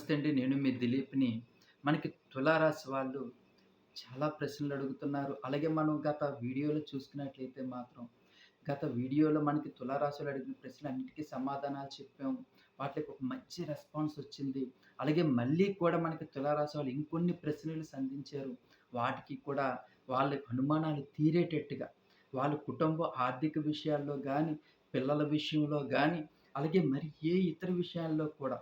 నమస్తే అండి. నేను మీ దిలీప్ని. మనకి తులారాశి వాళ్ళు చాలా ప్రశ్నలు అడుగుతున్నారు. అలాగే మనం గత వీడియోలో చూసుకున్నట్లయితే మాత్రం గత వీడియోలో మనకి తులారాశులు అడిగిన ప్రశ్నలన్నిటికీ సమాధానాలు చెప్పాం. వాటికి ఒక మంచి రెస్పాన్స్ వచ్చింది. అలాగే మళ్ళీ కూడా మనకి తులారాశి వాళ్ళు ఇంకొన్ని ప్రశ్నలు సంధించారు. వాటికి కూడా వాళ్ళ అనుమానాలు తీరేటట్టుగా వాళ్ళ కుటుంబ ఆర్థిక విషయాల్లో కానీ పిల్లల విషయంలో కానీ అలాగే మరి ఏ ఇతర విషయాల్లో కూడా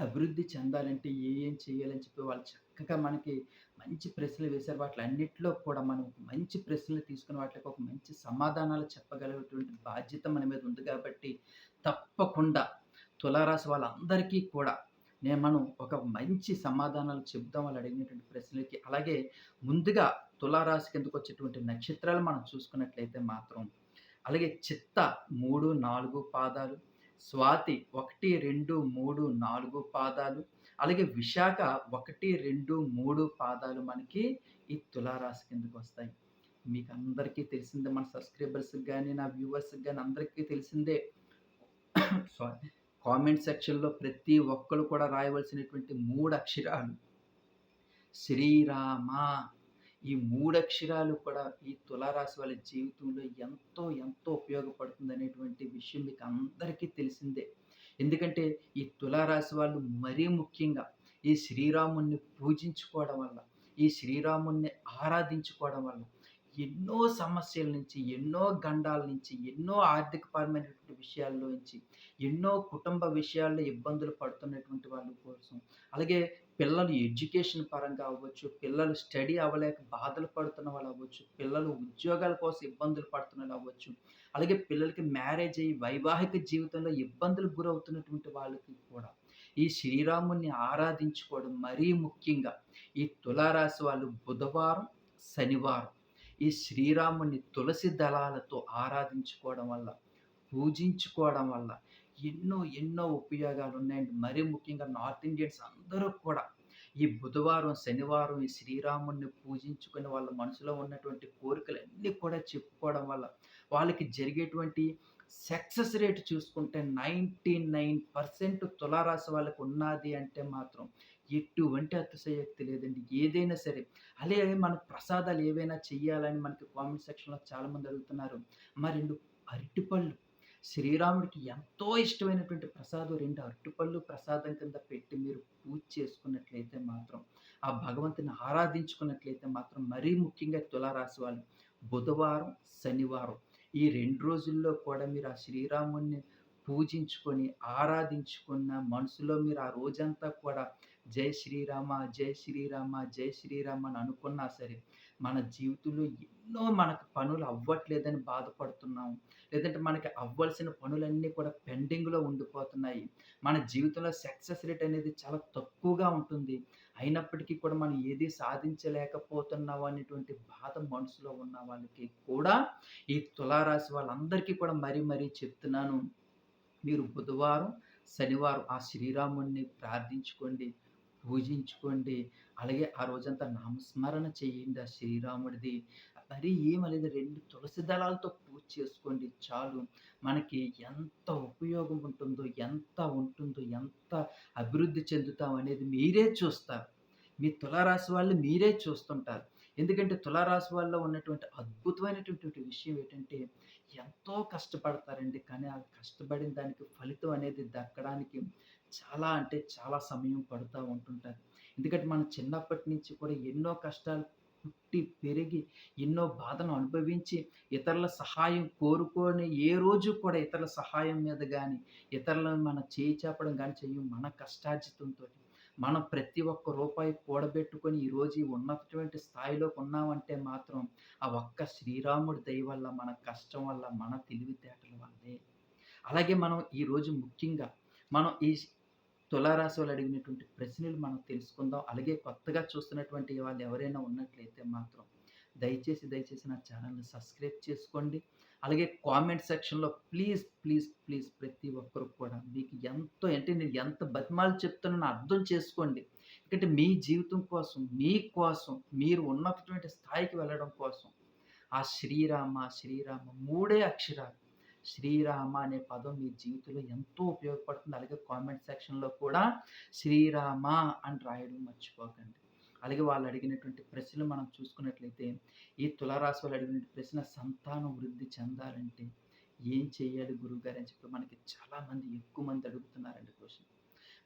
అభివృద్ధి చెందాలంటే ఏ ఏం చేయాలని చెప్పి వాళ్ళు చక్కగా మనకి మంచి ప్రశ్నలు వేశారు. వాటి అన్నిట్లో కూడా మనం మంచి ప్రశ్నలు తీసుకుని వాటికి ఒక మంచి సమాధానాలు చెప్పగలిగేటువంటి బాధ్యత మన మీద ఉంది కాబట్టి తప్పకుండా తులారాశి వాళ్ళందరికీ కూడా నేను మనం ఒక మంచి సమాధానాలు చెబుదాం వాళ్ళు అడిగినటువంటి ప్రశ్నలకి అలాగే ముందుగా తులారాశి కిందకు వచ్చేటువంటి నక్షత్రాలు మనం చూసుకున్నట్లయితే మాత్రం అలాగే చిత్త మూడు నాలుగు పాదాలు స్వాతి ఒకటి రెండు మూడు నాలుగు పాదాలు. అలాగే విశాఖ ఒకటి రెండు మూడు పాదాలు మనకి ఈ తులారాశి కిందకు వస్తాయి. మీకు అందరికీ తెలిసిందే మన సబ్స్క్రైబర్స్కి కానీ నా వ్యూవర్స్కి కానీ అందరికీ తెలిసిందే. సారీ కామెంట్ సెక్షన్లో ప్రతి ఒక్కరు కూడా రాయవలసినటువంటి మూడు అక్షరాలు. శ్రీరామ ఈ మూడక్షరాలు కూడా ఈ తులారాశి వాళ్ళ జీవితంలో ఎంతో ఎంతో ఉపయోగపడుతుంది అనేటువంటి విషయం మీకు అందరికీ తెలిసిందే. ఎందుకంటే ఈ తులారాశి వాళ్ళు మరీ ముఖ్యంగా ఈ శ్రీరాముణ్ణి పూజించుకోవడం వల్ల ఈ శ్రీరాముణ్ణి ఆరాధించుకోవడం వల్ల ఎన్నో సమస్యల నుంచి ఎన్నో గండాల నుంచి ఎన్నో ఆర్థికపరమైనటువంటి విషయాల్లో నుంచి ఎన్నో కుటుంబ విషయాల్లో ఇబ్బందులు పడుతున్నటువంటి వాళ్ళ కోసం అలాగే పిల్లలు ఎడ్యుకేషన్ పరంగా అవ్వచ్చు పిల్లలు స్టడీ అవ్వలేక బాధలు పడుతున్న వాళ్ళు అవ్వచ్చు పిల్లలు ఉద్యోగాల కోసం ఇబ్బందులు పడుతున్న వాళ్ళు అవ్వచ్చు అలాగే పిల్లలకి మ్యారేజ్ అయ్యి వైవాహిక జీవితంలో ఇబ్బందులు గురవుతున్నటువంటి వాళ్ళకి కూడా ఈ శ్రీరాముని ఆరాధించుకోవడం మరీ ముఖ్యంగా ఈ తులారాశి వాళ్ళు బుధవారం శనివారం ఈ శ్రీరాముని తులసి దళాలతో ఆరాధించుకోవడం వల్ల పూజించుకోవడం వల్ల ఎన్నో ఎన్నో ఉపయోగాలు ఉన్నాయండి మరీ ముఖ్యంగా నార్త్ ఇండియన్స్ అందరూ కూడా ఈ బుధవారం శనివారం ఈ శ్రీరాముడిని పూజించుకుని వాళ్ళ మనసులో ఉన్నటువంటి కోరికలన్నీ కూడా చెప్పుకోవడం వల్ల వాళ్ళకి జరిగేటువంటి సక్సెస్ రేట్ చూసుకుంటే నైంటీ నైన్ పర్సెంట్ తులారాశి వాళ్ళకి ఉన్నది అంటే మాత్రం ఎటువంటి అతిశయోక్తి లేదండి. ఏదైనా సరే. అలాగే మన ప్రసాదాలు ఏవైనా చెయ్యాలని మనకి కామెంట్ సెక్షన్లో చాలామంది అడుగుతున్నారు. మరి అరటిపళ్ళు. శ్రీరాముడికి ఎంతో ఇష్టమైనటువంటి ప్రసాదం రెండు అరటిపళ్ళు ప్రసాదం కింద పెట్టి మీరు పూజ చేసుకున్నట్లయితే మాత్రం ఆ భగవంతుని ఆరాధించుకున్నట్లయితే మాత్రం మరీ ముఖ్యంగా తులారాశి వాళ్ళు బుధవారం శనివారం ఈ రెండు రోజుల్లో కూడా మీరు ఆ శ్రీరాముడిని పూజించుకొని ఆరాధించుకున్న మనసులో మీరు ఆ రోజంతా కూడా జై శ్రీరామ జై శ్రీరామ జై శ్రీరామ అని అనుకున్నా సరే మన జీవితంలో ఎన్నో మనకు పనులు అవ్వట్లేదని బాధపడుతున్నాం. లేదంటే మనకి అవ్వాల్సిన పనులన్నీ కూడా పెండింగ్లో ఉండిపోతున్నాయి. మన జీవితంలో సక్సెస్ రేట్ అనేది చాలా తక్కువగా ఉంటుంది. అయినప్పటికీ కూడా మనం ఏది సాధించలేకపోతున్నావు అనేటువంటి బాధ మనసులో ఉన్న వాళ్ళకి కూడా ఈ తులారాశి వాళ్ళందరికీ కూడా మరీ మరీ చెప్తున్నాను. మీరు బుధవారం శనివారం ఆ శ్రీరాముడిని ప్రార్థించుకోండి. పూజించుకోండి అలాగే ఆ రోజంతా నామస్మరణ చేయండి. ఆ శ్రీరాముడిది మరి ఏమనేది రెండు తులసి దళాలతో పూజ చేసుకోండి చాలు. మనకి ఎంత ఉపయోగం ఉంటుందో ఎంత ఉంటుందో ఎంత అభివృద్ధి చెందుతాం అనేది మీరే చూస్తారు. మీ తులారాశి వాళ్ళు మీరే చూస్తుంటారు. ఎందుకంటే తులారాశి వాళ్ళలో ఉన్నటువంటి అద్భుతమైనటువంటి విషయం ఏంటంటే ఎంతో కష్టపడతారండి. కానీ ఆ కష్టపడిన దానికి ఫలితం అనేది దక్కడానికి చాలా అంటే చాలా సమయం పడుతూ ఉంటుంటుంది. ఎందుకంటే మనం చిన్నప్పటి నుంచి కూడా ఎన్నో కష్టాలు పుట్టి పెరిగి ఎన్నో బాధను అనుభవించి ఇతరుల సహాయం కోరుకొని ఏ రోజు కూడా ఇతరుల సహాయం మీద కానీ ఇతరులను మన చేయి చేపడం కానీ చెయ్యం మన కష్టార్జితంతో. మనం ప్రతి ఒక్క రూపాయి కూడబెట్టుకొని ఈరోజు ఉన్నటువంటి స్థాయిలోకి ఉన్నామంటే మాత్రం ఆ ఒక్క శ్రీరాముడి దయ వల్ల మన కష్టం వల్ల మన తెలివితేటల వల్లే. అలాగే మనం ఈరోజు ముఖ్యంగా మనం ఈ తులారాశి వాళ్ళు అడిగినటువంటి ప్రశ్నలు మనం తెలుసుకుందాం. అలాగే కొత్తగా చూస్తున్నటువంటి వాళ్ళు ఎవరైనా ఉన్నట్లయితే మాత్రం దయచేసి దయచేసి నా ఛానల్ని సబ్స్క్రైబ్ చేసుకోండి. అలాగే కామెంట్ సెక్షన్లో ప్లీజ్ ప్లీజ్ ప్లీజ్ ప్రతి ఒక్కరు కూడా మీకు ఎంతో అంటే నేను ఎంత బతిమాలు చెప్తున్నానో అర్థం చేసుకోండి. ఎందుకంటే మీ జీవితం కోసం మీ కోసం మీరు ఉన్నటువంటి స్థాయికి వెళ్ళడం కోసం ఆ శ్రీరామ శ్రీరామ మూడే అక్షరాలు శ్రీరామ అనే పదం మీ జీవితంలో ఎంతో ఉపయోగపడుతుంది. అలాగే కామెంట్ సెక్షన్లో కూడా శ్రీరామ అని రాయడం మర్చిపోకండి. అలాగే వాళ్ళు అడిగినటువంటి ప్రశ్నలు మనం చూసుకున్నట్లయితే ఈ తులారాశి వాళ్ళు అడిగిన ప్రశ్న సంతానం వృద్ధి చెందాలంటే ఏం చేయాలి గురువుగారు అని చెప్పి మనకి చాలామంది ఎక్కువ మంది అడుగుతున్నారండి క్వశ్చన్.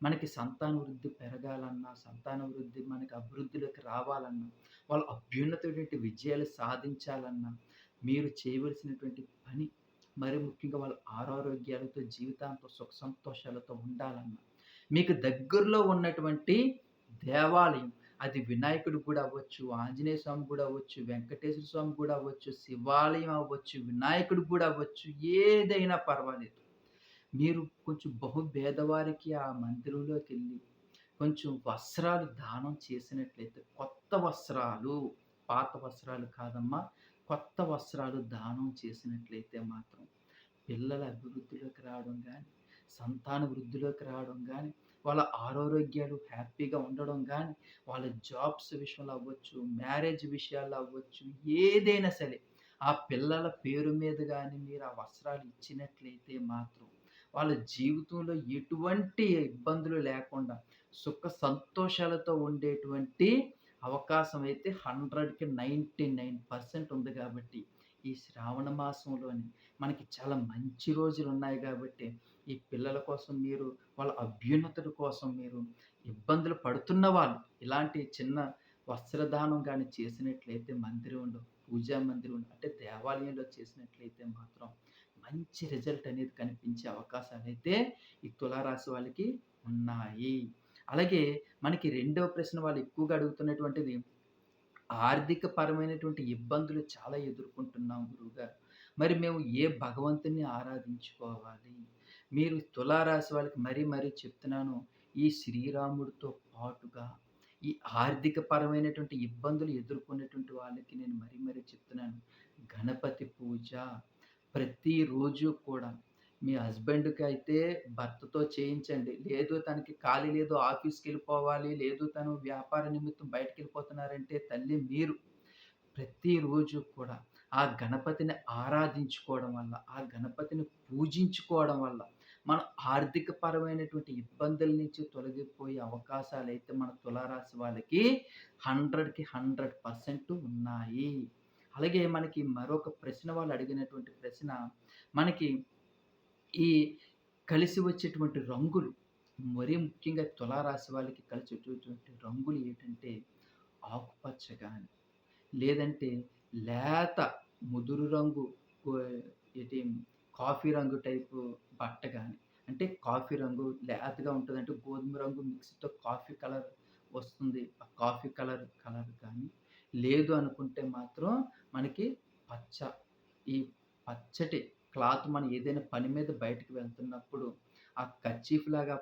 మనకి సంతాన వృద్ధి పెరగాలన్నా సంతాన వృద్ధి మనకి అభివృద్ధిలోకి రావాలన్నా వాళ్ళు అభ్యున్నతమైనటువంటి విజయాలు సాధించాలన్నా మీరు చేయవలసినటువంటి పని మరి ముఖ్యంగా వాళ్ళ ఆరోగ్యాలతో జీవితాంతో సుఖ సంతోషాలతో ఉండాలన్న మీకు దగ్గరలో ఉన్నటువంటి దేవాలయం అది వినాయకుడు కూడా అవ్వచ్చు ఆంజనేయ స్వామి కూడా అవ్వచ్చు వెంకటేశ్వర స్వామి కూడా అవ్వచ్చు శివాలయం అవ్వచ్చు వినాయకుడు కూడా అవ్వచ్చు ఏదైనా పర్వాలేదు. మీరు కొంచెం బహు భేదవారికి ఆ మందిరంలోకి వెళ్ళి కొంచెం వస్త్రాలు దానం చేసినట్లయితే కొత్త వస్త్రాలు పాత వస్త్రాలు కాదమ్మా కొత్త వస్త్రాలు దానం చేసినట్లయితే మాత్రం పిల్లల అభివృద్ధిలోకి రావడం కానీ సంతాన వృద్ధిలోకి రావడం కానీ వాళ్ళ ఆరోగ్యాలు హ్యాపీగా ఉండడం కానీ వాళ్ళ జాబ్స్ విషయంలో అవ్వచ్చు మ్యారేజ్ విషయాల్లో అవ్వచ్చు ఏదైనా సరే ఆ పిల్లల పేరు మీద కానీ మీరు ఆ వస్త్రాలు ఇచ్చినట్లయితే మాత్రం వాళ్ళ జీవితంలో ఎటువంటి ఇబ్బందులు లేకుండా సుఖ సంతోషాలతో ఉండేటువంటి అవకాశం అయితే హండ్రెడ్కి నైంటీ నైన్ పర్సెంట్ ఉంది కాబట్టి ఈ శ్రావణ మాసంలోని మనకి చాలా మంచి రోజులు ఉన్నాయి కాబట్టి ఈ పిల్లల కోసం మీరు వాళ్ళ అభ్యున్నతుల కోసం మీరు ఇబ్బందులు పడుతున్న వాళ్ళు ఇలాంటి చిన్న వస్త్రదానం కానీ చేసినట్లయితే మందిరంలో పూజా మందిరం అంటే దేవాలయంలో చేసినట్లయితే మాత్రం మంచి రిజల్ట్ అనేది కనిపించే అవకాశాలు అయితే ఈ తులారాశి వాళ్ళకి ఉన్నాయి. అలాగే మనకి రెండవ ప్రశ్న వాళ్ళు ఎక్కువగా అడుగుతున్నటువంటిది ఆర్థిక పరమైనటువంటి ఇబ్బందులు చాలా ఎదుర్కొంటున్నాం గురువుగారు. మరి మేము ఏ భగవంతుని ఆరాధించుకోవాలి? మీరు తులారాశి వాళ్ళకి మరీ మరీ చెప్తున్నాను ఈ శ్రీరాముడితో పాటుగా ఈ ఆర్థిక పరమైనటువంటి ఇబ్బందులు ఎదుర్కొనేటువంటి వాళ్ళకి నేను మరీ మరీ చెప్తున్నాను. గణపతి పూజ ప్రతిరోజు కూడా మీ హస్బెండ్కి అయితే భర్తతో చేయించండి. లేదు తనకి ఖాళీ లేదు ఆఫీస్కి వెళ్ళిపోవాలి లేదు తను వ్యాపార నిమిత్తం బయటకు వెళ్ళిపోతున్నారంటే తల్లి మీరు ప్రతిరోజు కూడా ఆ గణపతిని ఆరాధించుకోవడం వల్ల ఆ గణపతిని పూజించుకోవడం వల్ల మన ఆర్థిక పరమైనటువంటి ఇబ్బందుల నుంచి తొలగిపోయే అవకాశాలు అయితే మన తులారాశి వాళ్ళకి హండ్రెడ్కి హండ్రెడ్ పర్సెంట్ ఉన్నాయి. అలాగే మనకి మరొక ప్రశ్న వాళ్ళు అడిగినటువంటి ప్రశ్న మనకి ఈ కలిసి వచ్చేటువంటి రంగులు మరీ ముఖ్యంగా తులారాశి వాళ్ళకి కలిసి వచ్చేటువంటి రంగులు ఏంటంటే ఆకుపచ్చ కానీ లేదంటే లేత ముదురు రంగు ఏంటి కాఫీ రంగు టైపు బట్ట కానీ అంటే కాఫీ రంగు లేతగా ఉంటుంది అంటే గోధుమ రంగు మిక్స్తో కాఫీ కలర్ వస్తుంది ఆ కాఫీ కలర్ కలర్ కానీ లేదు అనుకుంటే మాత్రం మనకి పచ్చ ఈ పచ్చటి క్లాత్ మనం ఏదైనా పని మీద బయటకు వెళ్తున్నప్పుడు ఆ కర్చీఫ్ లాగా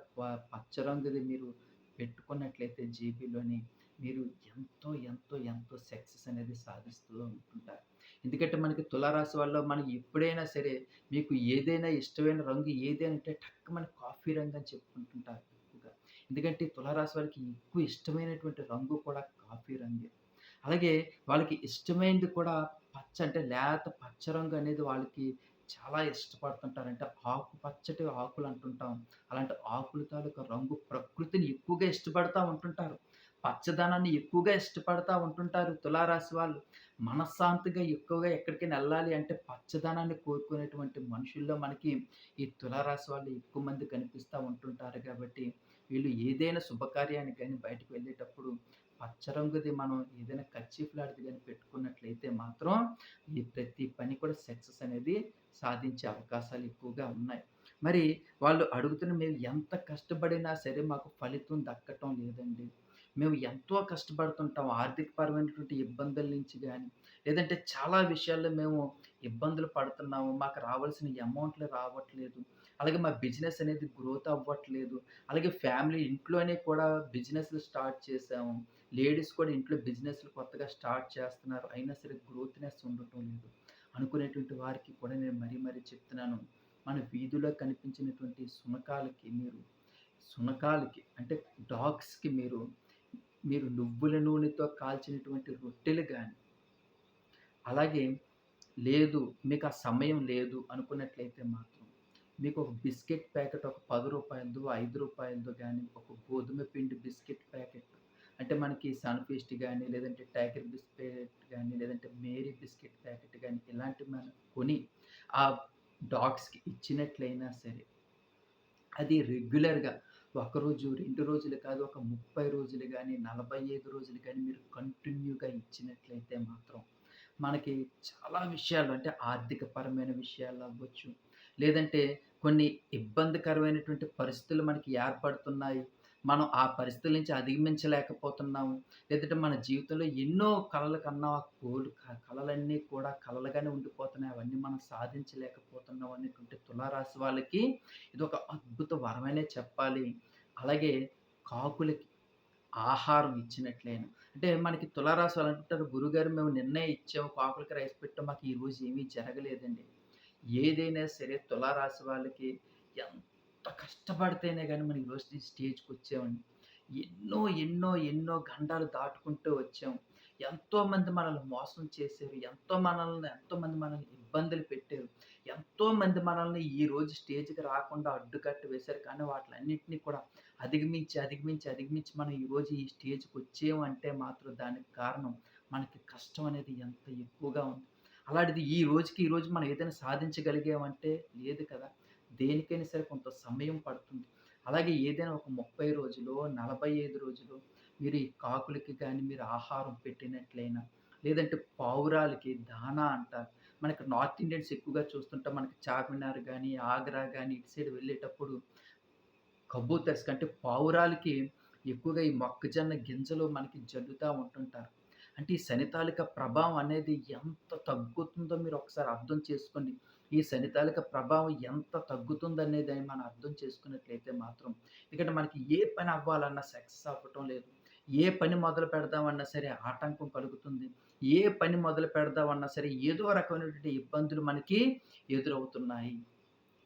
పచ్చ రంగుది మీరు పెట్టుకున్నట్లయితే జీబీలోని మీరు ఎంతో ఎంతో ఎంతో సక్సెస్ అనేది సాధిస్తూ ఉంటుంటారు. ఎందుకంటే మనకి తులారాశి వల్ల మనకి ఎప్పుడైనా సరే మీకు ఏదైనా ఇష్టమైన రంగు ఏదైనా అంటే టక్ మన కాఫీ రంగు అని చెప్పుకుంటుంటారు ఎక్కువగా. ఎందుకంటే తులారాశి వాళ్ళకి ఎక్కువ ఇష్టమైనటువంటి రంగు కూడా కాఫీ రంగే. అలాగే వాళ్ళకి ఇష్టమైనది కూడా పచ్చ అంటే లేత పచ్చ రంగు అనేది వాళ్ళకి చాలా ఇష్టపడుతుంటారంటే ఆకుపచ్చటి ఆకు పచ్చటి ఆకులు అంటుంటాం. అలాంటి ఆకుల తాలూకా రంగు ప్రకృతిని ఎక్కువగా ఇష్టపడతా ఉంటుంటారు. పచ్చదనాన్ని ఎక్కువగా ఇష్టపడతా ఉంటుంటారు తులారాశి వాళ్ళు. మనశ్శాంతిగా ఎక్కువగా ఎక్కడికైనా వెళ్ళాలి అంటే పచ్చదనాన్ని కోరుకునేటువంటి మనుషుల్లో మనకి ఈ తులారాశి వాళ్ళు ఎక్కువ మంది కనిపిస్తూ ఉంటుంటారు కాబట్టి వీళ్ళు ఏదైనా శుభకార్యానికి కానీ బయటకు వెళ్ళేటప్పుడు పచ్చ రంగుది మనం ఏదైనా కచ్చిఫ్ లాంటిది కానీ పెట్టుకున్నట్లయితే మాత్రం ఈ ప్రతి పని కూడా సక్సెస్ అనేది సాధించే అవకాశాలు ఎక్కువగా ఉన్నాయి. మరి వాళ్ళు అడుగుతున్న మేము ఎంత కష్టపడినా సరే మాకు ఫలితం దక్కటం లేదండి. మేము ఎంతో కష్టపడుతుంటాం ఆర్థికపరమైనటువంటి ఇబ్బందుల నుంచి కానీ లేదంటే చాలా విషయాల్లో మేము ఇబ్బందులు పడుతున్నాము మాకు రావాల్సిన అమౌంట్లు రావట్లేదు అలాగే మా బిజినెస్ అనేది గ్రోత్ అవ్వట్లేదు అలాగే ఫ్యామిలీ ఇంట్లోనే కూడా బిజినెస్లు స్టార్ట్ చేసాము లేడీస్ కూడా ఇంట్లో బిజినెస్లు కొత్తగా స్టార్ట్ చేస్తున్నారు. అయినా సరే గ్రోత్నెస్ ఉండటం లేదు. అనుకునేటువంటి వారికి కూడా నేను మరీ మరీ చెప్తున్నాను. మన వీధిలో కనిపించినటువంటి సునకాలకి మీరు సునకాలకి అంటే డాగ్స్కి మీరు మీరు నువ్వుల నూనెతో కాల్చినటువంటి రొట్టెలు కానీ అలాగే లేదు మీకు ఆ సమయం లేదు అనుకున్నట్లయితే మాత్రం మీకు ఒక బిస్కెట్ ప్యాకెట్ ఒక పది రూపాయలదో ఐదు రూపాయలదో కానీ ఒక గోధుమ పిండి బిస్కెట్ ప్యాకెట్ అంటే మనకి సన్ఫీస్ట్ కానీ లేదంటే టైగర్ బిస్కెట్ కానీ లేదంటే మేరీ బిస్కెట్ ప్యాకెట్ కానీ ఇలాంటివి మనం కొని ఆ డాగ్స్కి ఇచ్చినట్లయినా సరే అది రెగ్యులర్గా ఒకరోజు రెండు రోజులు కాదు ఒక ముప్పై రోజులు కానీ నలభై ఐదు రోజులు కానీ మీరు కంటిన్యూగా ఇచ్చినట్లయితే మాత్రం మనకి చాలా విషయాలు అంటే ఆర్థికపరమైన విషయాలు అవ్వచ్చు. లేదంటే కొన్ని ఇబ్బందికరమైనటువంటి పరిస్థితులు మనకి ఏర్పడుతున్నాయి. మనం ఆ పరిస్థితుల నుంచి అధిగమించలేకపోతున్నాము. లేదంటే మన జీవితంలో ఎన్నో కళలు కన్నా కోలు క- కూడా కళలుగానే ఉండిపోతున్నాయి. అవన్నీ మనం సాధించలేకపోతున్నాం అనేటువంటి తులారాశి వాళ్ళకి ఇది ఒక అద్భుత వరమనే చెప్పాలి. అలాగే కాకులకి ఆహారం ఇచ్చినట్లేను అంటే మనకి తులారాశి వాళ్ళు అంటుంటారు గురుగారు మేము నిర్ణయం ఇచ్చాము కాకులకి రైస్ పెట్టాం మాకు ఈరోజు ఏమీ జరగలేదండి. ఏదైనా సరే తులారాశి వాళ్ళకి ఎంత ఎంత కష్టపడితేనే కానీ మనం ఈరోజు ఈ స్టేజ్కి వచ్చామండి ఎన్నో ఎన్నో ఎన్నో గండాలు దాటుకుంటూ వచ్చాం. ఎంతోమంది మనల్ని మోసం చేశారు. ఎంతో మనల్ని ఎంతోమంది మనల్ని ఇబ్బందులు పెట్టారు. ఎంతోమంది మనల్ని ఈ రోజు స్టేజ్కి రాకుండా అడ్డుకట్టు వేశారు. కానీ వాటిలన్నింటినీ కూడా అధిగమించి అధిగమించి అధిగమించి మనం ఈరోజు ఈ స్టేజ్కి వచ్చామంటే మాత్రం దానికి కారణం మనకి కష్టం అనేది ఎంత ఎక్కువగా ఉంది. అలాంటిది ఈ రోజుకి ఈ రోజు మనం ఏదైనా సాధించగలిగామంటే లేదు కదా. దేనికైనా సరే కొంత సమయం పడుతుంది. అలాగే ఏదైనా ఒక ముప్పై రోజులు నలభై ఐదు రోజులు మీరు ఈ కాకులకి కానీ మీరు ఆహారం పెట్టినట్లయినా లేదంటే పావురాలకి దానా అంటారు. మనకి నార్త్ ఇండియన్స్ ఎక్కువగా చూస్తుంటే. మనకి చార్మినార్ కానీ ఆగ్రా కానీ ఇటు సైడ్ వెళ్ళేటప్పుడు కబూతర్స్ అంటే పావురాలకి ఎక్కువగా ఈ మొక్కజొన్న గింజలు మనకి జల్లుతూ ఉంటుంటారు. అంటే ఈ శనితాలిక ప్రభావం అనేది ఎంత తగ్గుతుందో మీరు ఒకసారి అర్థం చేసుకోండి. ఈ శనితాలిక ప్రభావం ఎంత తగ్గుతుందనేది మనం అర్థం చేసుకున్నట్లయితే మాత్రం ఎందుకంటే మనకి ఏ పని అవ్వాలన్నా సక్సెస్ అవ్వటం లేదు. ఏ పని మొదలు పెడదామన్నా సరే ఆటంకం కలుగుతుంది. ఏ పని మొదలు పెడదామన్నా సరే ఏదో రకమైనటువంటి ఇబ్బందులు మనకి ఎదురవుతున్నాయి.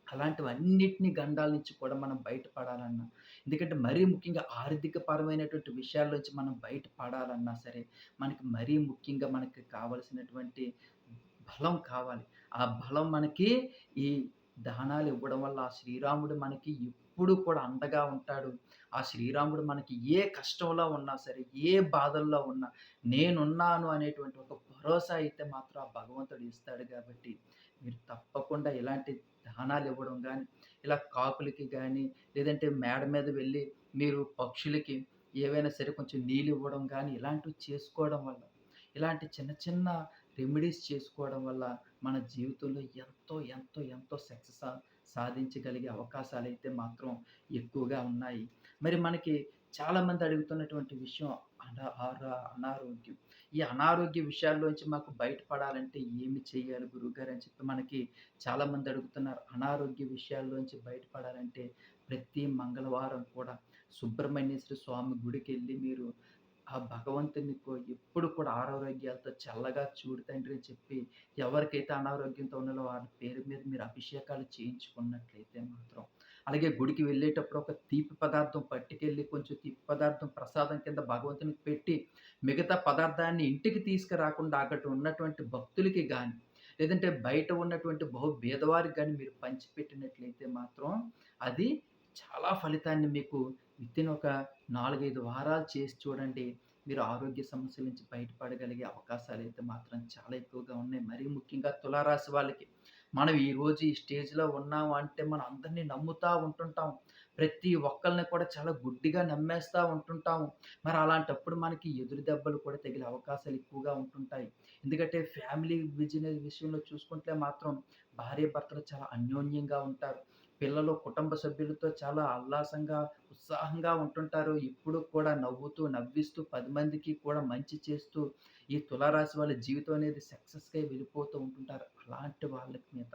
అలాంటివన్నిటిని గండాల నుంచి కూడా మనం బయటపడాలన్నా ఎందుకంటే మరీ ముఖ్యంగా ఆర్థిక పరమైనటువంటి విషయాల నుంచి మనం బయటపడాలన్నా సరే మనకి మరీ ముఖ్యంగా మనకి కావలసినటువంటి బలం కావాలి. ఆ బలం మనకి ఈ దానాలు ఇవ్వడం వల్ల ఆ శ్రీరాముడు మనకి ఎప్పుడు కూడా అండగా ఉంటాడు. ఆ శ్రీరాముడు మనకి ఏ కష్టంలో ఉన్నా సరే ఏ బాధల్లో ఉన్నా నేనున్నాను అనేటువంటి ఒక భరోసా అయితే మాత్రం ఆ భగవంతుడు ఇస్తాడు కాబట్టి మీరు తప్పకుండా ఇలాంటి దానాలు ఇవ్వడం కానీ ఇలా కాకులకి కానీ లేదంటే మేడ మీద వెళ్ళి మీరు పక్షులకి ఏవైనా సరే కొంచెం నీళ్ళు ఇవ్వడం కానీ ఇలాంటివి చేసుకోవడం వల్ల ఇలాంటి చిన్న చిన్న రెమెడీస్ చేసుకోవడం వల్ల మన జీవితంలో ఎంతో ఎంతో ఎంతో సక్సెస్ సాధించగలిగే అవకాశాలు అయితే మాత్రం ఎక్కువగా ఉన్నాయి. మరి మనకి చాలామంది అడుగుతున్నటువంటి విషయం అనారోగ్యం. ఈ అనారోగ్య విషయాల్లోంచి మాకు బయటపడాలంటే ఏమి చేయాలి గురువుగారు అని చెప్పి మనకి చాలామంది అడుగుతున్నారు. అనారోగ్య విషయాల్లోంచి బయటపడాలంటే ప్రతి మంగళవారం కూడా సుబ్రహ్మణ్యేశ్వర స్వామి గుడికి వెళ్ళి మీరు ఆ భగవంతుని ఎప్పుడు కూడా ఆరోగ్యాలతో చల్లగా చూడు తండ్రి అని చెప్పి ఎవరికైతే అనారోగ్యంతో ఉన్నారో వాళ్ళ పేరు మీద మీరు అభిషేకాలు చేయించుకున్నట్లయితే మాత్రం. అలాగే గుడికి వెళ్ళేటప్పుడు ఒక తీపి పదార్థం పట్టుకెళ్ళి కొంచెం తీపి పదార్థం ప్రసాదం కింద భగవంతునికి పెట్టి మిగతా పదార్థాన్ని ఇంటికి తీసుకురాకుండా అక్కడ ఉన్నటువంటి భక్తులకి కానీ లేదంటే బయట ఉన్నటువంటి బహు భేదవారికి కానీ మీరు పంచిపెట్టినట్లయితే మాత్రం అది చాలా ఫలితాన్ని మీకు వితిన్ ఒక నాలుగైదు వారాలు చేసి చూడండి మీరు ఆరోగ్య సమస్యల నుంచి బయటపడగలిగే అవకాశాలు అయితే మాత్రం చాలా ఎక్కువగా ఉన్నాయి. మరీ ముఖ్యంగా తులారాశి వాళ్ళకి. మనం ఈరోజు ఈ స్టేజ్లో ఉన్నాము అంటే మనం అందరినీ నమ్ముతూ ఉంటుంటాం. ప్రతి ఒక్కరిని కూడా చాలా గుడ్డిగా నమ్మేస్తూ ఉంటుంటాము మరి అలాంటప్పుడు మనకి ఎదురు దెబ్బలు కూడా తగిలే అవకాశాలు ఎక్కువగా ఉంటుంటాయి. ఎందుకంటే ఫ్యామిలీ బిజినెస్ విషయంలో చూసుకుంటే మాత్రం భార్య భర్తలు చాలా అన్యోన్యంగా ఉంటారు. పిల్లలు కుటుంబ సభ్యులతో చాలా ఉల్లాసంగా ఉత్సాహంగా ఉంటుంటారు. ఇప్పుడు కూడా నవ్వుతూ నవ్విస్తూ పది మందికి కూడా మంచి చేస్తూ ఈ తులారాశి వాళ్ళ జీవితం అనేది సక్సెస్గా వెళ్ళిపోతూ ఉంటుంటారు. అలాంటి వాళ్ళ మీద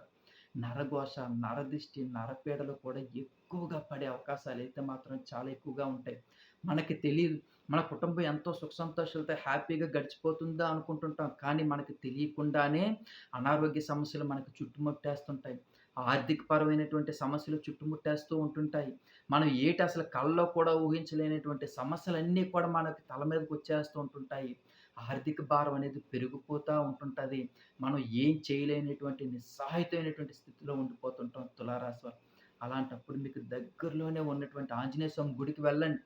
నరఘోష నరదిష్టి నరపీడలు కూడా ఎక్కువగా పడే అవకాశాలు అయితే మాత్రం చాలా ఎక్కువగా ఉంటాయి. మనకి తెలియదు. మన కుటుంబం ఎంతో సుఖ సంతోషాలతో హ్యాపీగా గడిచిపోతుందా అనుకుంటుంటాం. కానీ మనకి తెలియకుండానే అనారోగ్య సమస్యలు మనకి చుట్టుముట్టేస్తుంటాయి. ఆర్థికపరమైనటువంటి సమస్యలు చుట్టుముట్టేస్తూ ఉంటుంటాయి. మనం ఏటి అసలు కళ్ళలో కూడా ఊహించలేనటువంటి సమస్యలన్నీ కూడా మనకి తల మీదకి వచ్చేస్తూ ఉంటుంటాయి. ఆర్థిక భారం అనేది పెరిగిపోతూ ఉంటుంటుంది మనం ఏం చేయలేనటువంటి నిస్సహాయతమైనటువంటి స్థితిలో ఉండిపోతుంటాం తులారాశి వారు. అలాంటప్పుడు మీకు దగ్గరలోనే ఉన్నటువంటి ఆంజనేయ స్వామి గుడికి వెళ్ళండి.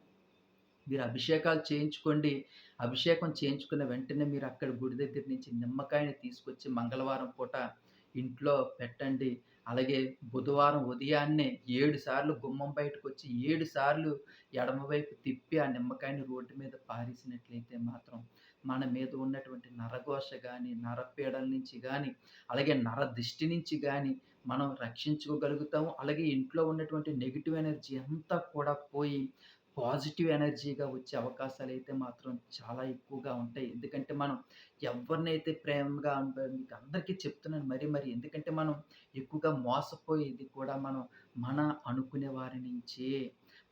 మీరు అభిషేకాలు చేయించుకోండి. అభిషేకం చేయించుకున్న వెంటనే మీరు అక్కడ గుడి దగ్గర నుంచి నిమ్మకాయని తీసుకొచ్చి మంగళవారం పూట ఇంట్లో పెట్టండి. అలాగే బుధవారం ఉదయాన్నే ఏడు సార్లు గుమ్మం బయటకొచ్చి 7 సార్లు ఎడమవైపు తిప్పి ఆ నిమ్మకాయని రోడ్డు మీద పారేసినట్లయితే మాత్రం మన మీద ఉన్నటువంటి నరఘోష కానీ నరపీడల నుంచి కానీ అలాగే నర దృష్టి నుంచి కానీ మనం రక్షించుకోగలుగుతాము. అలాగే ఇంట్లో ఉన్నటువంటి నెగిటివ్ ఎనర్జీ అంతా కూడా పోయి పాజిటివ్ ఎనర్జీగా వచ్చే అవకాశాలు అయితే మాత్రం చాలా ఎక్కువగా ఉంటాయి. ఎందుకంటే మనం ఎవరినైతే ప్రేమగా మీకు అందరికీ చెప్తున్నాను మరీ మరి. ఎందుకంటే మనం ఎక్కువగా మోసపోయేది కూడా మనం మన అనుకునే వారి నుంచే.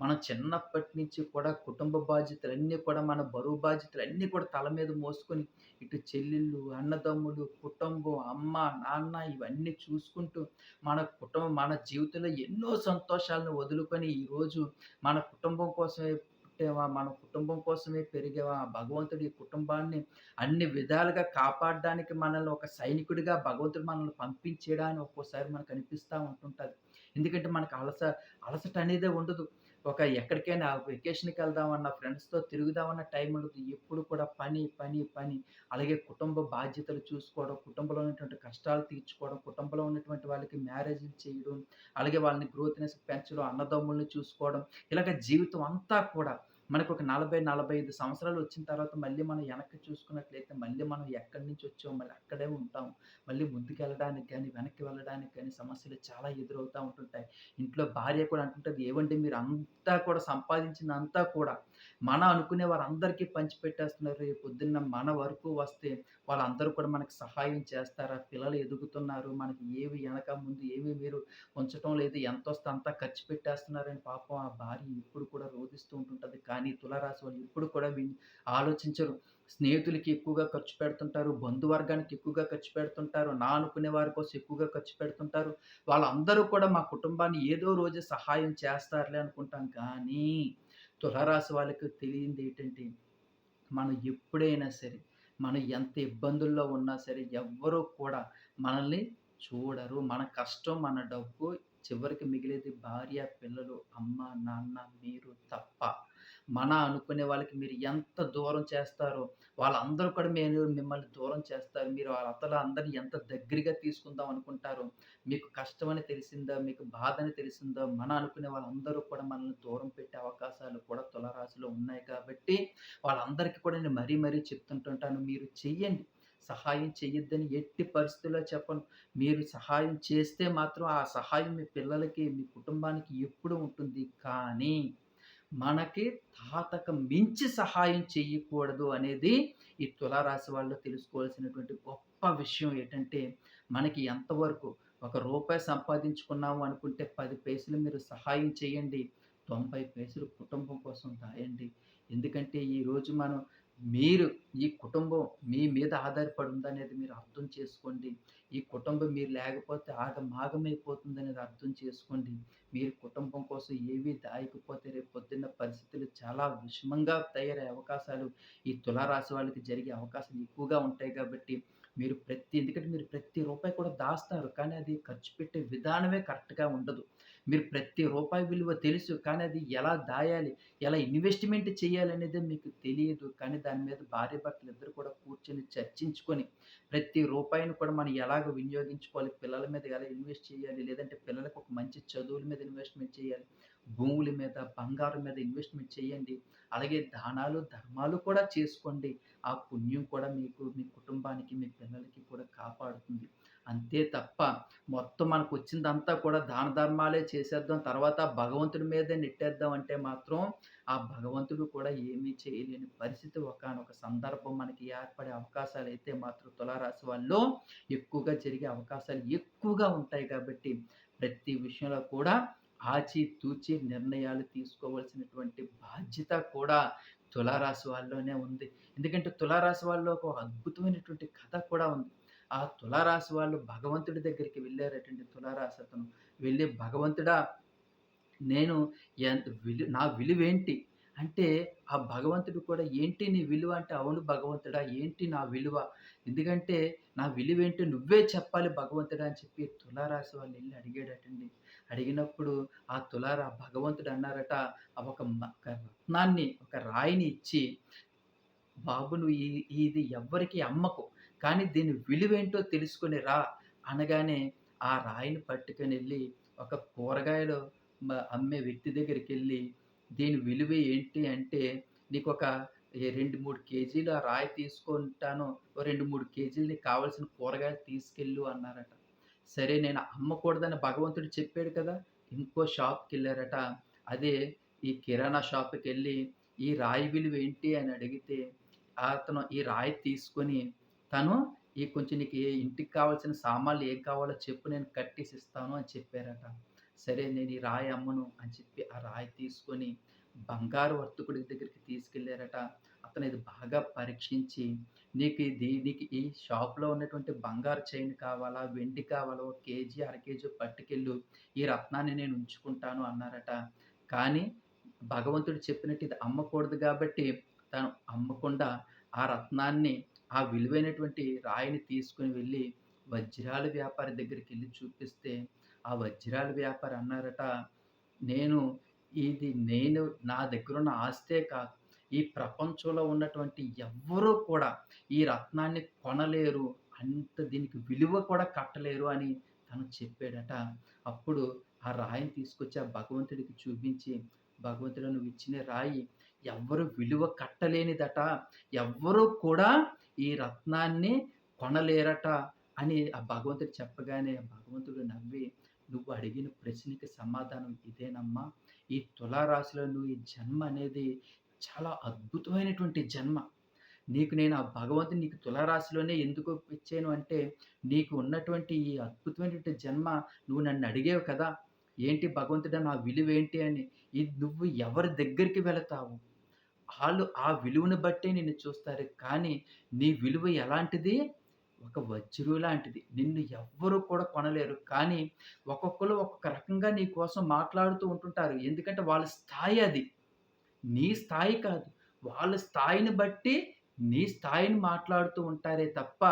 మనం చిన్నప్పటి నుంచి కూడా కుటుంబ బాధ్యతలన్నీ కూడా మన బరువు బాధ్యతలన్నీ కూడా తల మీద మోసుకొని ఇటు చెల్లెళ్ళు, అన్నదమ్ములు, కుటుంబం, అమ్మ, నాన్న ఇవన్నీ చూసుకుంటూ మన కుటుంబం మన జీవితంలో ఎన్నో సంతోషాలను వదులుకొని ఈరోజు మన కుటుంబం కోసమే పుట్టేవా మన కుటుంబం కోసమే పెరిగేవా భగవంతుడు ఈ కుటుంబాన్ని అన్ని విధాలుగా కాపాడడానికి మనల్ని ఒక సైనికుడిగా భగవంతుడు మనల్ని పంపించేయడానికి అని ఒక్కోసారి మనకు అనిపిస్తూ ఉంటుంటుంది ఎందుకంటే మనకు అలస అలసట అనేదే ఉండదు. ఒక ఎక్కడికైనా వెకేషన్‌కి వెళ్దామన్నా, ఫ్రెండ్స్‌తో తిరుగుదామన్న టైం ఉండదు. ఎప్పుడు కూడా పని, పని, పని. అలాగే కుటుంబ బాధ్యతలు చూసుకోవడం, కుటుంబంలో ఉన్నటువంటి కష్టాలు తీర్చుకోవడం, కుటుంబంలో ఉన్నటువంటి వాళ్ళకి మ్యారేజ్‌లు చేయడం, అలాగే వాళ్ళని గ్రోత్‌నెస్ పెంచడం, అన్నదమ్ముల్ని చూసుకోవడం, ఇలాగ జీవితం అంతా కూడా మనకు ఒక నలభై నలభై ఐదు సంవత్సరాలు వచ్చిన తర్వాత మళ్ళీ మనం వెనక్కి చూసుకున్నట్లయితే మళ్ళీ మనం ఎక్కడి నుంచి వచ్చామో మళ్ళీ అక్కడే ఉంటాం. మళ్ళీ ముందుకెళ్ళడానికి కానీ వెనక్కి వెళ్ళడానికి కానీ సమస్యలు చాలా ఎదురవుతూ ఉంటుంటాయి. ఇంట్లో భార్య కూడా అంటుంటుంది ఏవండి మీరు అంతా కూడా సంపాదించిందంతా కూడా మన అనుకునే వారందరికీ పంచిపెట్టేస్తున్నారు. రేపు పొద్దున్న మన వరకు వస్తే వాళ్ళందరూ కూడా మనకు సహాయం చేస్తారా? పిల్లలు ఎదుగుతున్నారు. మనకి ఏవి వెనక ముందు ఏమి మీరు ఉంచటం లేదు. ఎంతొస్తే అంతా ఖర్చు పెట్టేస్తున్నారని పాపం ఆ భార్య ఇప్పుడు కూడా రోదిస్తూ ఉంటుంటుంది కానీ తులారాశి వాళ్ళు ఇప్పుడు కూడా ఆలోచించరు. స్నేహితులకి ఎక్కువగా ఖర్చు పెడుతుంటారు. బంధువర్గానికి ఎక్కువగా ఖర్చు పెడుతుంటారు. నా అనుకునే వారి కోసం ఎక్కువగా ఖర్చు పెడుతుంటారు. వాళ్ళందరూ కూడా మా కుటుంబాన్ని ఏదో రోజు సహాయం చేస్తారులే అనుకుంటాం కానీ, తులారాశి వాళ్ళకి తెలియందేటంటే, మనం ఎప్పుడైనా సరే, మనం ఎంత ఇబ్బందుల్లో ఉన్నా సరే ఎవ్వరూ కూడా మనల్ని చూడరు. మన కష్టం, మన డబ్బు చివరికి మిగిలేది భార్య, పిల్లలు, అమ్మ, నాన్న, మీరు తప్ప. మన అనుకునే వాళ్ళకి మీరు ఎంత దూరం చేస్తారో, వాళ్ళందరూ కూడా మీరు మిమ్మల్ని దూరం చేస్తారు. మీరు వాళ్ళ అందరిని ఎంత దగ్గరగా తీసుకుందాం అనుకుంటారో, మీకు కష్టమని తెలిసిందో, మీకు బాధని తెలిసిందో, మన అనుకునే వాళ్ళందరూ కూడా మనల్ని దూరం పెట్టే అవకాశాలు కూడా తులరాశిలో ఉన్నాయి కాబట్టి, వాళ్ళందరికీ కూడా నేను మరీ మరీ చెప్తుంటుంటాను. మీరు చెయ్యండి. సహాయం చెయ్యొద్దని ఎట్టి పరిస్థితుల్లో చెప్పను. మీరు సహాయం చేస్తే మాత్రం ఆ సహాయం మీ పిల్లలకి, మీ కుటుంబానికి ఎప్పుడు ఉంటుంది. కానీ, మనకి తాతక మించి సహాయం చేయకూడదు అనేది ఈ తులారాశి వాళ్ళు తెలుసుకోవాల్సినటువంటి గొప్ప విషయం ఏంటంటే మనకి ఎంతవరకు ఒక రూపాయి సంపాదించుకున్నాము అనుకుంటే పది పైసలు మీరు సహాయం చేయండి. 90 పైసలు కుటుంబం కోసం దాయండి. ఎందుకంటే ఈరోజు మనం మీరు ఈ కుటుంబం మీ మీద ఆధారపడి ఉందనేది మీరు అర్థం చేసుకోండి. ఈ కుటుంబం మీరు లేకపోతే ఆగమాగమైపోతుందనేది అర్థం చేసుకోండి. మీరు కుటుంబం కోసం ఏవి దాయకపోతే రేపు పొద్దున్న పరిస్థితులు చాలా విషమంగా తయారయ్యే అవకాశాలు ఈ తులారాశి వాళ్ళకి జరిగే అవకాశాలు ఎక్కువగా ఉంటాయి కాబట్టి, మీరు ప్రతి ఎందుకంటే మీరు ప్రతి రూపాయి కూడా దాస్తారు. కానీ అది ఖర్చు పెట్టే విధానమే కరెక్ట్‌గా ఉండదు. మీరు ప్రతి రూపాయి విలువ తెలుసు. కానీ అది ఎలా దాయాలి, ఎలా ఇన్వెస్ట్‌మెంట్ చేయాలనేదే మీకు తెలియదు. కానీ దాని మీద భార్యాభర్తలు ఇద్దరు కూడా కూర్చొని చర్చించుకొని, ప్రతి రూపాయిని కూడా మనం ఎలాగ వినియోగించుకోవాలి, పిల్లల మీద ఎలా ఇన్వెస్ట్ చేయాలి, లేదంటే పిల్లలకు ఒక మంచి చదువుల మీద ఇన్వెస్ట్‌మెంట్ చేయాలి, భూముల మీద, బంగారం మీద ఇన్వెస్ట్‌మెంట్ చేయండి. అలాగే దానాలు, ధర్మాలు కూడా చేసుకోండి. ఆ పుణ్యం కూడా మీకు, మీ కుటుంబానికి, మీ పిల్లలకి కూడా కాపాడుతుంది. అంతే తప్ప మొత్తం మనకు వచ్చిందంతా కూడా దాన ధర్మాలే చేసేద్దాం. తర్వాత భగవంతుడి మీదే నెట్టేద్దాం అంటే మాత్రం, ఆ భగవంతుడు కూడా ఏమీ చేయలేని పరిస్థితి ఒకనొక సందర్భం మనకి ఏర్పడే అవకాశాలు అయితే మాత్రం తులారాశి వాళ్ళు ఎక్కువగా జరిగే అవకాశాలు ఎక్కువగా ఉంటాయి కాబట్టి, ప్రతి విషయంలో కూడా ఆచితూచి నిర్ణయాలు తీసుకోవాల్సినటువంటి బాధ్యత కూడా తులారాశి వాళ్ళలోనే ఉంది. ఎందుకంటే తులారాశి వాళ్ళలో ఒక అద్భుతమైనటువంటి కథ కూడా ఉంది. ఆ తులారాశి వాళ్ళు భగవంతుడి దగ్గరికి వెళ్ళారటండి తులారాశి అతను. వెళ్ళి భగవంతుడా నేను ఎంత విలు నా విలువేంటి? అంటే ఆ భగవంతుడు కూడా ఏంటి నీ విలువ అంటే అవును భగవంతుడా ఏంటి నా విలువ? ఎందుకంటే నా విలువేంటి నువ్వే చెప్పాలి భగవంతుడా అని చెప్పి తులారాశి వాళ్ళు వెళ్ళి అడిగాడటండి. అడిగినప్పుడు ఆ తులారా భగవంతుడు అన్నారట ఒక మ- రత్నాన్ని ఒక రాయిని ఇచ్చి బాబు నువ్వు ఈ ఇది ఎవ్వరికి అమ్మకు. కానీ దీని విలువేంటో తెలుసుకుని రా అనగానే ఆ రాయిని పట్టుకొని వెళ్ళి ఒక కూరగాయలు అమ్మే వ్యక్తి దగ్గరికి వెళ్ళి దీని విలువ ఏంటి అంటే నీకు ఒక రెండు మూడు కేజీలు ఆ రాయి తీసుకుంటాను ఓ రెండు మూడు కేజీలు నీకు కావాల్సిన కూరగాయలు తీసుకెళ్ళు అన్నారట. సరే నేను అమ్మకూడదని భగవంతుడు చెప్పాడు కదా ఇంకో షాప్కి వెళ్ళారట అదే ఈ కిరాణా షాప్కి వెళ్ళి ఈ రాయి విలువ ఏంటి అని అడిగితే అతను ఈ రాయి తీసుకొని తను ఈ కొంచెం నీకు ఏ ఇంటికి కావాల్సిన సామాన్లు ఏం కావాలో చెప్పు నేను కట్టేసి ఇస్తాను అని చెప్పారట. సరే నేను ఈ రాయి అమ్మను అని చెప్పి ఆ రాయి తీసుకొని బంగారు వర్తకుడి దగ్గరికి తీసుకెళ్ళారట అతను ఇది బాగా పరీక్షించి నీకు ఇది నీకు ఈ షాప్లో ఉన్నటువంటి బంగారు చైన్ కావాలా వెండి కావాలా ఒక కేజీ అర కేజీ పట్టుకెళ్ళు ఈ రత్నాన్ని నేను ఉంచుకుంటాను అన్నారట. కానీ భగవంతుడు చెప్పినట్టు ఇది అమ్మకూడదు కాబట్టి తను అమ్మకుండా ఆ రత్నాన్ని ఆ విలువైనటువంటి రాయిని తీసుకుని వెళ్ళి వజ్రాల వ్యాపారి దగ్గరికి వెళ్ళి చూపిస్తే ఆ వజ్రాల వ్యాపారి అన్నారట నేను ఇది నేను నా దగ్గర ఉన్న ఆస్తే కాదు. ఈ ప్రపంచంలో ఉన్నటువంటి ఎవ్వరూ కూడా ఈ రత్నాన్ని కొనలేరు అంత దీనికి విలువ కూడా కట్టలేరు అని తను చెప్పాడట. అప్పుడు ఆ రాయిని తీసుకొచ్చి ఆ భగవంతుడికి చూపించి భగవంతుడు నువ్వు ఇచ్చిన రాయి ఎవ్వరు విలువ కట్టలేనిదట. ఎవ్వరూ కూడా ఈ రత్నాన్ని కొనలేరట అని ఆ భగవంతుడు చెప్పగానే భగవంతుడు నవ్వి నువ్వు అడిగిన ప్రశ్నకి సమాధానం ఇదేనమ్మా. ఈ తులారాశిలో నువ్వు ఈ జన్మ అనేది చాలా అద్భుతమైనటువంటి జన్మ. నీకు నేను ఆ భగవంతుని నీకు తులారాశిలోనే ఎందుకు ఇచ్చాను అంటే నీకు ఉన్నటువంటి ఈ అద్భుతమైనటువంటి జన్మ నువ్వు నన్ను అడిగేవు కదా. ఏంటి భగవంతుడా నా విలువ ఏంటి అని. ఇది నువ్వు ఎవరి దగ్గరికి వెళతావు? వాళ్ళు ఆ విలువను బట్టే నిన్ను చూస్తారు. కానీ నీ విలువ ఎలాంటిది? ఒక వజ్రు లాంటిది. నిన్ను ఎవ్వరూ కూడా కొనలేరు. కానీ ఒక్కొక్కరు ఒక్కొక్క రకంగా నీ కోసం మాట్లాడుతూ ఉంటుంటారు. ఎందుకంటే వాళ్ళ స్థాయి అది. నీ స్థాయి కాదు. వాళ్ళ స్థాయిని బట్టి నీ స్థాయిని మాట్లాడుతూ ఉంటారే తప్ప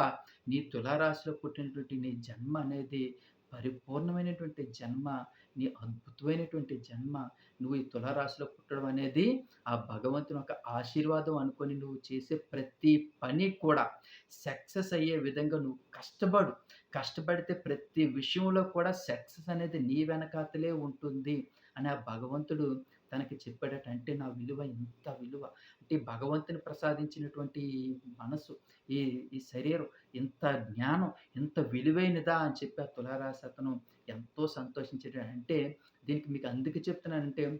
నీ తులారాశిలో పుట్టినటువంటి నీ జన్మ అనేది పరిపూర్ణమైనటువంటి జన్మ నీ అద్భుతమైనటువంటి జన్మ నువ్వు ఈ తులారాశిలో పుట్టడం అనేది ఆ భగవంతుని ఒక ఆశీర్వాదం అనుకొని నువ్వు చేసే ప్రతి పని కూడా సక్సెస్ అయ్యే విధంగా నువ్వు కష్టపడు. కష్టపడితే ప్రతి విషయంలో కూడా సక్సెస్ అనేది నీ వెనకాతలే ఉంటుంది అని ఆ భగవంతుడు తనకి చెప్పాడట. అంటే నా విలువ ఎంత విలువ. అంటే భగవంతుని ప్రసాదించినటువంటి ఈ మనసు ఈ ఈ శరీరం ఇంత జ్ఞానం ఇంత విలువైనదా అని చెప్పి ఆ తులారాశి అతను ఎంతో సంతోషించడం అంటే దీనికి మీకు అందుకు చెప్తున్నానంటే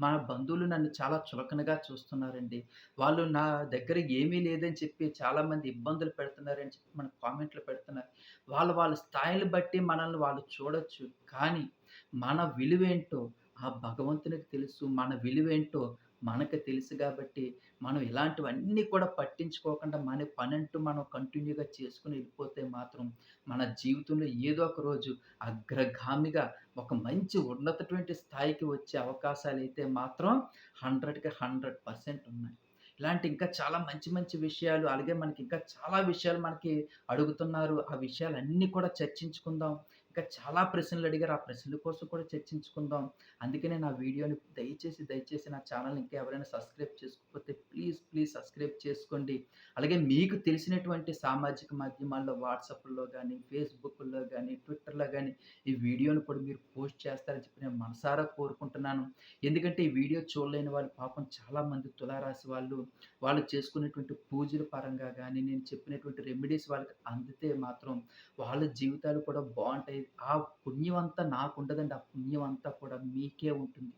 మా బంధువులు నన్ను చాలా చులకనగా చూస్తున్నారండి. వాళ్ళు నా దగ్గర ఏమీ లేదని చెప్పి చాలామంది ఇబ్బందులు పెడుతున్నారని చెప్పి మన కామెంట్లు పెడుతున్నారు. వాళ్ళు వాళ్ళ స్థాయిని బట్టి మనల్ని వాళ్ళు చూడొచ్చు. కానీ మన విలువేంటో ఆ భగవంతునికి తెలుసు. మన విలువేంటో మనకు తెలుసు కాబట్టి మనం ఇలాంటివన్నీ కూడా పట్టించుకోకుండా మన పనంటూ మనం కంటిన్యూగా చేసుకుని వెళ్ళిపోతే మాత్రం మన జీవితంలో ఏదో ఒక రోజు అగ్రగామిగా ఒక మంచి ఉన్నతటువంటి స్థాయికి వచ్చే అవకాశాలు అయితే మాత్రం హండ్రెడ్కి హండ్రెడ్ పర్సెంట్ ఉన్నాయి. ఇలాంటి ఇంకా చాలా మంచి మంచి విషయాలు అలాగే మనకి ఇంకా చాలా విషయాలు మనకి అడుగుతున్నారు. ఆ విషయాలన్నీ కూడా చర్చించుకుందాం. ఇంకా చాలా ప్రశ్నలు అడిగారు. ఆ ప్రశ్నల కోసం కూడా చర్చించుకుందాం. అందుకనే నా వీడియోని దయచేసి దయచేసి నా ఛానల్ ఇంకా ఎవరైనా సబ్స్క్రైబ్ చేసుకోకపోతే ప్లీజ్ ప్లీజ్ సబ్స్క్రైబ్ చేసుకోండి. అలాగే మీకు తెలిసినటువంటి సామాజిక మాధ్యమాల్లో వాట్సాప్లో కానీ ఫేస్బుక్లో కానీ ట్విట్టర్లో కానీ ఈ వీడియోని కూడా మీరు పోస్ట్ చేస్తారని చెప్పి నేను మనసారా కోరుకుంటున్నాను. ఎందుకంటే ఈ వీడియో చూడలేని వాళ్ళు పాపం చాలామంది తులారాశి వాళ్ళు వాళ్ళు చేసుకునేటువంటి పూజల పరంగా కానీ నేను చెప్పినటువంటి రెమెడీస్ వాళ్ళకి అందితే మాత్రం వాళ్ళ జీవితాలు కూడా బాగుంటాయి. ఆ పుణ్యం అంతా నాకు ఉండదండి ఆ పుణ్యం అంతా కూడా మీకే ఉంటుంది.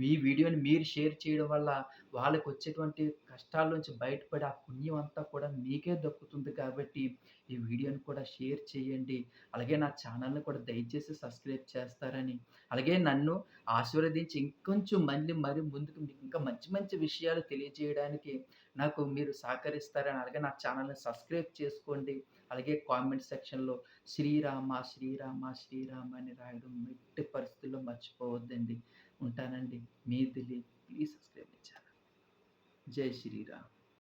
మీ వీడియోని మీరు షేర్ చేయడం వల్ల వాళ్ళకొచ్చేటువంటి కష్టాల నుంచి బయటపడి ఆ పుణ్యం అంతా కూడా మీకే దక్కుతుంది కాబట్టి ఈ వీడియోని కూడా షేర్ చేయండి. అలాగే నా ఛానల్‌ని కూడా దయచేసి సబ్స్క్రైబ్ చేస్తారని, అలాగే నన్ను ఆశీర్వదించి ఇంకొంచెం మళ్ళీ మరి ముందుకు మీకు ఇంకా మంచి మంచి విషయాలు తెలియజేయడానికి నాకు మీరు సహకరిస్తారని, అలాగే నా ఛానల్‌ని సబ్స్క్రైబ్ చేసుకోండి. అలాగే కామెంట్ సెక్షన్‌లో శ్రీరామ, శ్రీరామ, శ్రీరామ అని రాయడం ఎట్టి పరిస్థితుల్లో మర్చిపోవద్దండి. ఉంటానండి. మీ Dilip. Please subscribe my channel. Jai Sriram.